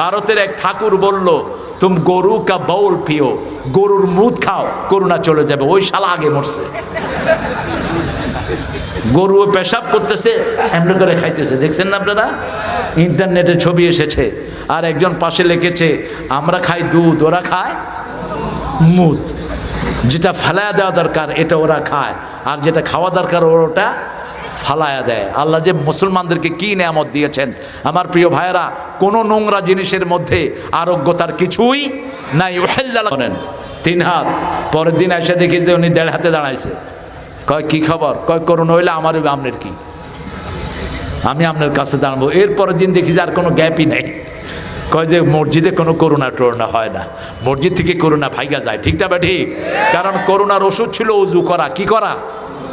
ভারতের এক ঠাকুর বলল, তুমি গরু কা বউল পিও, গরুর মুদ খাও করোনা চলে যাবে, ওই শালা আগে মরছে। গরু পেশাব করতেছে, এমনি করে খাইতেছে। দেখছেন না আপনারা? ইন্টারনেটে ছবি এসেছে, আর একজন পাশে লিখেছে, আমরা খাই দুধ, ওরা খায় মুদ। যেটা ফেলায়া দেওয়া দরকার, এটা ওরা খায়, আর যেটা খাওয়া দরকার ওরা ওটা ফালায়া দেয়। আল্লাহ যে মুসলমানদেরকে কি নিয়ামত দিয়েছেন? আমার প্রিয় ভাইয়েরা, কোনো নোংরা জিনিসের মধ্যে আরোগ্যতার কিছুই নাই। ওহেল্লা করেন। তিন হাত। পরের দিন এসে দেখি যে উনি দেড় হাতে দাঁড়াইছে। কয়, কি খবর? কয় করুন হইলে আমার আপনার কি? আমি আপনার কাছে দাঁড়াবো। এরপরের দিন দেখি যে আর কোনো গ্যাপই নেই। কয় যে, মসজিদে কোনো করোনা টরোনা হয় না। মসজিদ থেকে করোনা ভাইগা যায়। ঠিকটা বা ঠিক? কারণ করোনার ওষুধ ছিল উজু করা। কি করা?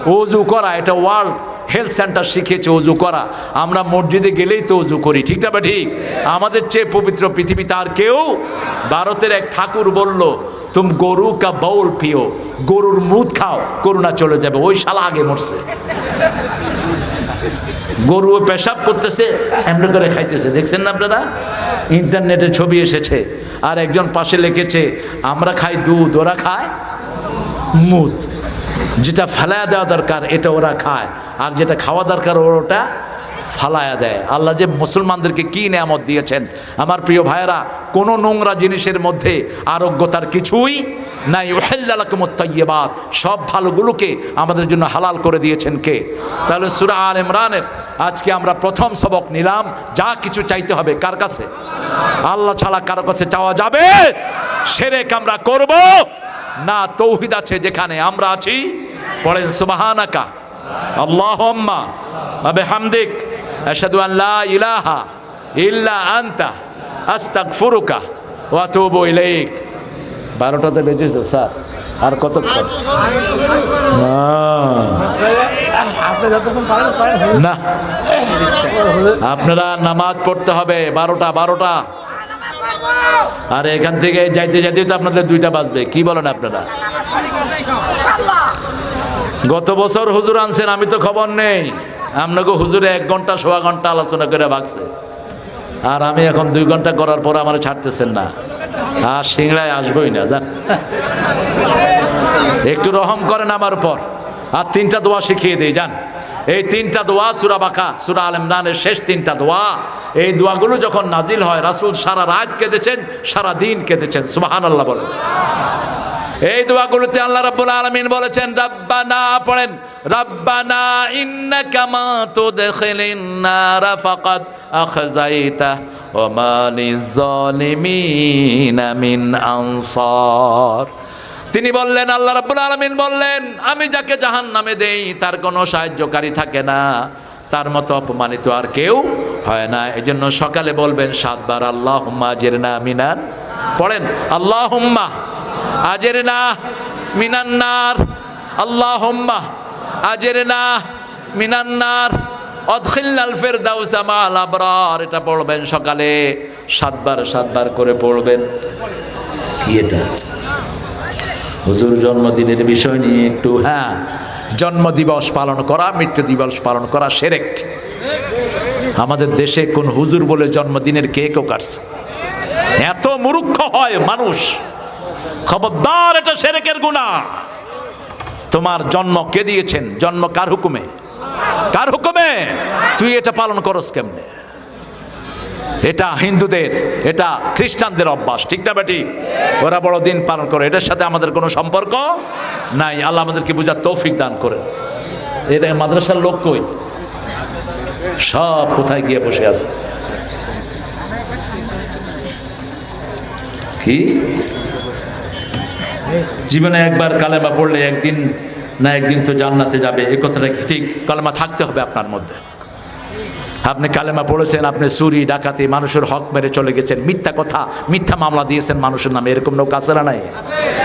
উজু করা। এটা ওয়ার্ল্ড হেলথ সেন্টার শিখিয়েছে উজু করা। আমরা মসজিদে গেলেই তো উজু করি ঠিকটা বা ঠিক? আমাদের চেয়ে পবিত্র পৃথিবীতে আর কেউ? ভারতের এক ঠাকুর বলল, তুমি গরু কা বউল পিও, গরুর মুদ খাও করোনা চলে যাবে, ওই শালা আগে মরছে। গরু পেশাব করতেছে, এমনি করে খাইতেছে, দেখছেন না আপনারা? ইন্টারনেটে ছবি এসেছে, আর একজন পাশে লিখেছে, আমরা খাই দুধ, ওরা খায় মুদ। যেটা ফেলায়া দেওয়া দরকার, এটা ওরা খায়। আর যেটা খাওয়া দরকার, ওটা ফালায়া দেয়। আল্লাহ যে মুসলমানদেরকে কি নিয়ামত দিয়েছেন? আমার প্রিয় ভাইয়েরা, কোনো নোংরা জিনিসের মধ্যে আরোগ্যতার কিছুই নাই। ওহেল্লাকুমত্তাইয়েবাদ সব ভালোগুলোকে আমাদের জন্য হালাল করে দিয়েছেন কে? তাহলে সুরা আল ইমরানের আজকে আমরা প্রথম সবক নিলাম। যা কিছু চাইতে হবে কার কাছে? আল্লাহ ছাড়া কারও কাছে চাওয়া যাবে? সেরেক আমরা করব। না তৌহিদ আছে যেখানে আমরা আছি। পড়েন সুবাহানাকা। আল্লাহুম্মা লা ইলাহা ইল্লা আনতা। ইলাইক। বারোটাতে বেজেছে স্যার। আর কতক্ষণ? না। আপনারা নামাজ পড়তে হবে। বারোটা বারোটা। আর, এখান থেকে যাইতে যাইতে তো আপনাদের দুইটা বাজবে। কি বলেন আপনারা? গত বছর হুজুর আনছেন, আমি তো খবর নেই। আপনাকে হুজুরে এক ঘণ্টা, সোয়া ঘণ্টা আলোচনা করে ভাগছে। আর আমি এখন দুই ঘণ্টা করার পর আমার ছাড়তেছেন না। আর সিংড়ায় আসবোই না, জান। একটু রহম করেন আমার উপর। আর তিনটা দোয়া শিখিয়ে দিই যান এই তিনটা দোয়া সুরা বাঁকা সুরা আল ইমরানের শেষ তিনটা দোয়া এই দোয়াগুলো যখন নাজিল হয়, রাসূল সারা রাত কেঁদেছেন, সারা দিন কেঁদেছেন। সুবাহান আল্লাহ বলেন। এই দোয়াগুলোতে আল্লাহ রাব্বুল আলামিন বলেছেন, রাব্বানা, পড়েন, রাব্বানা ইন্নাকা মা তুদখিলিন নার ফাকাদ আখযাইতা ওয়া মা লিয-যালিমিনা মিন আনসার। তিনি বললেন, আল্লাহ রাব্বুল আলামিন বললেন, আমি যাকে জাহান্নামে দেই, তার কোনো সাহায্যকারী থাকে না। তার মতো অপমানিত আর কেউ হয় না এই জন্য সকালে বলবেন, সাতবার আল্লাহ হুম্মা জেরনা মিনান, পড়েন আল্লাহ হুম্মা আজের না মিনান্নার আল্লাহ হোম্মা আজের না মিনান্নার অদখিল্লাল ফেরদাউস আমাল আবরার, এটা পড়বেন সকালে, সাতবার সাতবার করে পড়বেন। কি এটা? হুজুর, জন্মদিনের বিষয় নিয়ে একটু হ্যাঁ জন্মদিবস পালন করা, মৃত্যু দিবস পালন করা, সেরেক। আমাদের দেশে কোন হুজুর বলে জন্মদিনের কেকও কাটছে। এত মূর্খ হয় মানুষ। খবরদার এটা সেরেকের গুণা। তোমার জন্ম কে দিয়েছেন? জন্ম কার হুকুমে? কার হুকুমে? তুই এটা পালন করস কেমনে? এটা হিন্দুদের, এটা খ্রিস্টানদের অভ্যাস, ঠিক না বেটি? ওরা বড় দিন পালন করে, এটার সাথে আমাদের কোনো সম্পর্ক নাই। আল্লাহ আমাদেরকে বুঝার তৌফিক দান করেন। এটা মাদ্রাসার লোক কই? সব কোথায় গিয়ে বসে আছে? কি? জীবনে একবার কালেমা পড়লে একদিন না একদিন তো জান্নাতে যাবে। এই কথাটা ঠিক? কালেমা থাকতে হবে আপনার মধ্যে। আপনি কালেমা পড়েছেন, আপনি চুরি, ডাকাতি, মানুষের হক মেরে চলে গেছেন। মিথ্যা কথা, মিথ্যা মামলা দিয়েছেন মানুষের নামে। এরকম নৌকা আছে না নাই?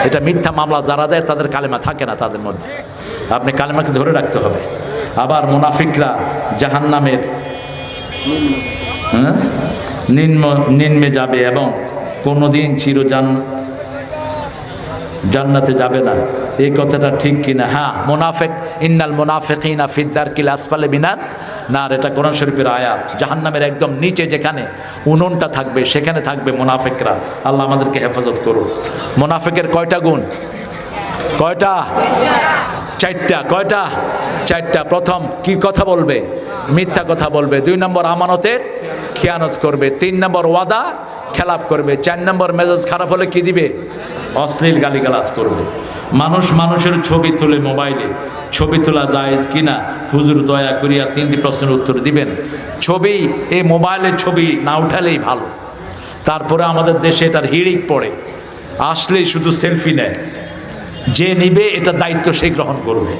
এটা মিথ্যা মামলা, যারা দেয় তাদের কালেমা থাকে না তাদের মধ্যে। আপনি কালেমাকে ধরে রাখতে হবে। আবার মুনাফিকরা জাহান নামের হ্যাঁ? নিম্ন যাবে এবং কোনোদিন চিরজান, জান্নাতে যাবে না। এই কথাটা ঠিক কিনা? হ্যাঁ মোনাফেক, ইন্নাল মোনাফেকিনা ফিদ্দার কিল আসফালে বিনান না এটা কোরআন শরীফের আয়াত। জাহান্নামের একদম নিচে যেখানে উনুনটা থাকবে, সেখানে থাকবে মোনাফেকরা। আল্লাহ আমাদেরকে হেফাজত করুন। মোনাফেকের কয়টা গুণ? কয়টা? চারটা, কয়টা? চারটা। প্রথম কি কথা বলবে? মিথ্যা কথা বলবে। দুই নম্বর আমানতের খেয়ানত করবে। তিন নম্বর ওয়াদা খেলাপ করবে। চার নম্বর মেজাজ খারাপ হলে কি দিবে? অশ্লীল গালিগালাজ করবে। মানুষ মানুষের ছবি তুলে মোবাইলে। ছবি তোলা যায় কিনা? হুজুর দয়া করিয়া তিনটি প্রশ্নের উত্তর দিবেন। ছবি, এই মোবাইলের ছবি না উঠালেই ভালো। তারপরে আমাদের দেশে এটার হিড়িক পড়ে। আসলেই শুধু সেলফি নেয়। যে নিবে এটা দায়িত্ব সে গ্রহণ করবে।